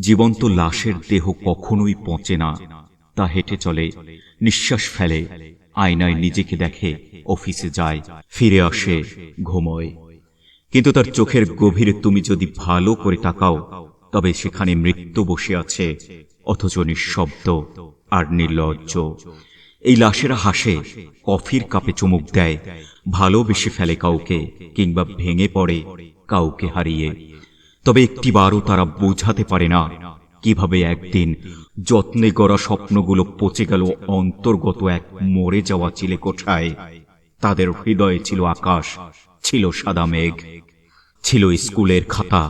জীবন্ত লাশের দেহ কখনোই পচে না। তা হেঁটে চলে, নিঃশ্বাস ফেলে, আয়নায় নিজেকে দেখে, অফিসে যায়, ফিরে আসে, ঘুমোয়। কিন্তু তার চোখের গভীরে তুমি যদি ভালো করে তাকাও, তবে সেখানে মৃত্যু বসে আছে, অথচ নিঃশব্দ আর নির্লজ্জ। এই লাশেরা হাসে, কফির কাপে চুমুক দেয়, ভালোবেসে ফেলে কাউকে, কিংবা ভেঙে পড়ে কাউকে হারিয়ে। তবে একটিবারও তারা বোঝাতে পারে না কীভাবে একদিন যত্নে গড়া স্বপ্নগুলো পচে গেল অন্তর্গত এক মরে যাওয়া চিলে কোঠায় তাদের হৃদয়ে ছিল আকাশ, ছিল সাদা মেঘ, ছিল স্কুলের খাতা,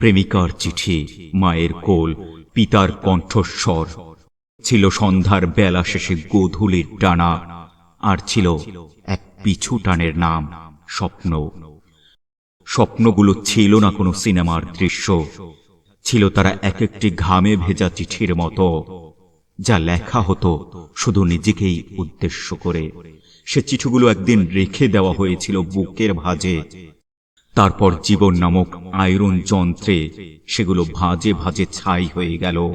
প্রেমিকার চিঠি, মায়ের কোল, পিতার কণ্ঠস্বর, ছিল সন্ধ্যার বেলা শেষে গোধূলির টানা, আর ছিল এক পিছু টানের নাম, স্বপ্ন। স্বপ্নগুলো ছিল না কোনো সিনেমার দৃশ্য। ছিল তারা এক একটি ঘামে ভেজা চিঠির মতো, যা লেখা হতো শুধু নিজেকেই উদ্দেশ্য করে। সে চিঠিগুলো একদিন রেখে দেওয়া হয়েছিল বুকের ভাজে। তারপর জীবন নামক আয়রন যন্ত্রে সেগুলো ভাজে ভাজে ছাই হয়ে গেল।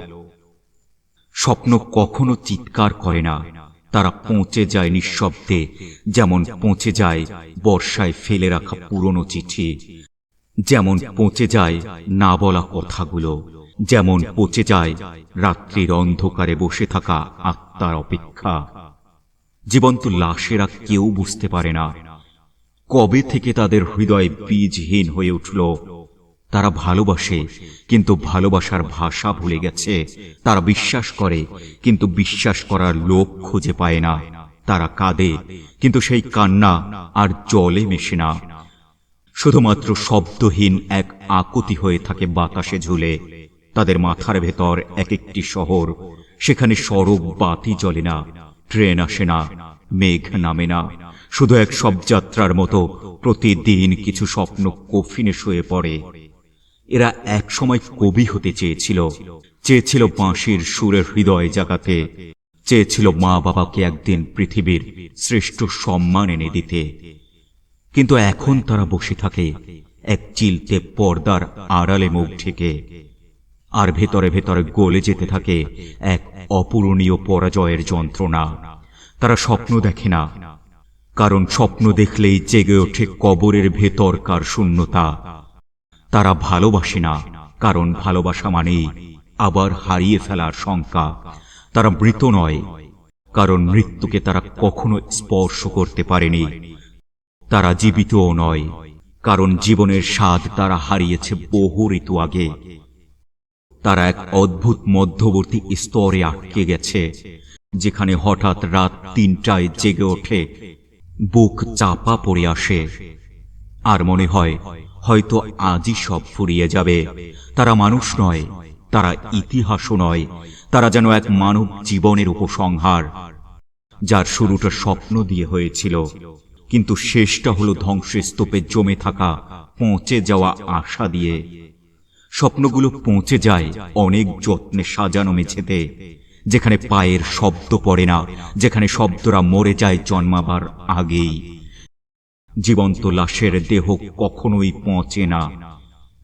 স্বপ্ন কখনো চিৎকার করে না। তারা পৌঁছে যায় নিঃশব্দে, যেমন পৌঁছে যায় বর্ষায় ফেলে রাখা পুরনো চিঠি। যেমন পৌঁছে যায় না বলা কথাগুলো, যেমন পচে যায় রাত্রির অন্ধকারে বসে থাকা আত্মার অপেক্ষা। জীবন্ত লাশেরা কেউ বুঝতে পারে না। কবে থেকে তাদের হৃদয় বীজহীন হয়ে উঠল, তারা ভালোবাসে, কিন্তু ভালোবাসার ভাষা ভুলে গেছে। তারা বিশ্বাস করে, কিন্তু বিশ্বাস করার লোক খুঁজে পায় না। তারা কাঁদে, কিন্তু সেই কান্না আর জলে মেশে না। শুধুমাত্র শব্দহীন এক আকুতি হয়ে থাকে বাতাসে ঝুলে। তাদের মাথার ভেতর এক একটি শহর, সেখানে সড়ক বাতি জ্বলে না, ট্রেন আসে না, মেঘ নামে না। শুধু এক শবযাত্রার মতো প্রতিদিন কিছু স্বপ্ন কফিনে শুয়ে পড়ে। এরা এক সময় কবি হতে চেয়েছিল চেয়েছিল বাঁশির সুরের হৃদয় জাগাতে। চেয়েছিল মা বাবাকে একদিন পৃথিবীর শ্রেষ্ঠ সম্মান এনে দিতে। কিন্তু এখন তারা বসে থাকে এক চিলতে পর্দার আড়ালে মুখ ঢেকে আর ভেতরে ভেতরে গলে যেতে থাকে এক অপূরণীয় পরাজয়ের যন্ত্রণা। তারা স্বপ্ন দেখে না, কারণ স্বপ্ন দেখলেই জেগে ওঠে কবরের ভেতরকার শূন্যতা। তারা ভালোবাসে না, কারণ ভালোবাসা মানেই আবার হারিয়ে ফেলার শঙ্কা। তারা মৃত নয়, কারণ মৃত্যুকে তারা কখনো স্পর্শ করতে পারেনি। তারা জীবিতও নয়, কারণ জীবনের স্বাদ তারা হারিয়েছে বহু ঋতু আগে। তারা এক অদ্ভুত মধ্যবর্তী স্তরে আটকে গেছে, যেখানে হঠাৎ রাত তিনটায় জেগে ওঠে, বুক চাপা পড়ে আসে। আর মনে হয়, হয়তো আজই সব ফুরিয়ে যাবে। তারা মানুষ নয়, তারা ইতিহাসও নয় তারা যেন এক মানব জীবনের উপসংহার, যার শুরুটা স্বপ্ন দিয়ে হয়েছিল, কিন্তু শেষটা হলো ধ্বংসস্তূপে জমে থাকা পৌঁছে যাওয়া আশা দিয়ে। স্বপ্নগুলো পৌঁছে যায় অনেক যত্নে সাজানো মেঝেতে, যেখানে পায়ের শব্দ পড়ে না, যেখানে শব্দরা মরে যায় জন্মাবার আগেই। জীবন্ত লাশের দেহ কখনোই পৌঁছে না।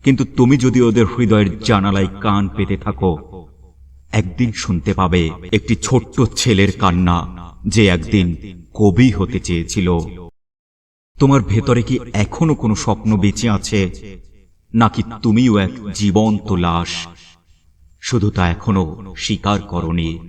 কিন্তু তুমি যদি ওদের হৃদয়ের জানালায় কান পেতে থাকো একদিন শুনতে পাবে একটি ছোট্ট ছেলের কান্না যে একদিন কবি হতে চেয়েছিল। তোমার ভেতরে কি এখনও কোনো স্বপ্ন বেঁচে আছে? নাকি তুমিও এক জীবন্ত লাশ? শুধু তা এখনও স্বীকার করনি।